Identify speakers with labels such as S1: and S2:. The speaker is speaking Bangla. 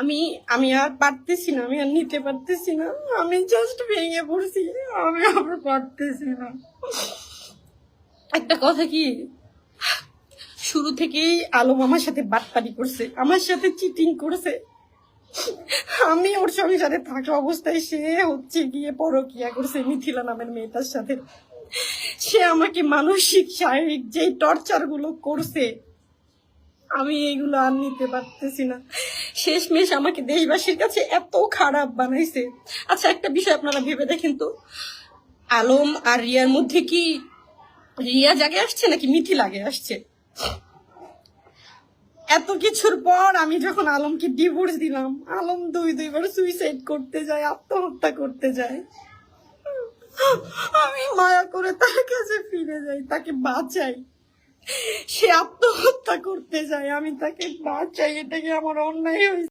S1: আমি আমি আর পারতেছি না, আমি আর নিতে পারতেছি না। আমি জাস্ট ভেঙে পড়ছি, আমি আর পারতেছি না। একটা কথা কি? শুরু থেকেই আলম আমার সাথে বাটপারি করছে, আমার সাথে চিটিং করছে। আমি ওর সংসারে থাকা অবস্থায় সে হচ্ছে গিয়ে পরকিয়া করছে মিথিলা নামের মেয়েটার সাথে। সে আমাকে মানসিক, শারীরিক যে টর্চারগুলো করছে আমি এইগুলো আর নিতে পারতেছি না। শেষমেশ আমাকে দেশবাসীর কাছে এত খারাপ বানাইছে। আচ্ছা একটা বিষয় আপনারা ভেবে দেখেন তো। আলম আর রিয়ার মধ্যে কি রিয়া জাগে আসছে নাকি মিথিল আগে আসছে? এত কিছুর পর আমি যখন আলমকে ডিভোর্স দিলাম, আলম দুই দুইবার সুইসাইড করতে যায়, আত্মহত্যা করতে যায়। আমি মায়া করে তার কাছে ফিরে যাই, তাকে বাঁচাই। সে আত্মহত্যা করতে চাই আমি তাকে বাচ্চাই এটা কি আমার অন্যায় হয়েছে।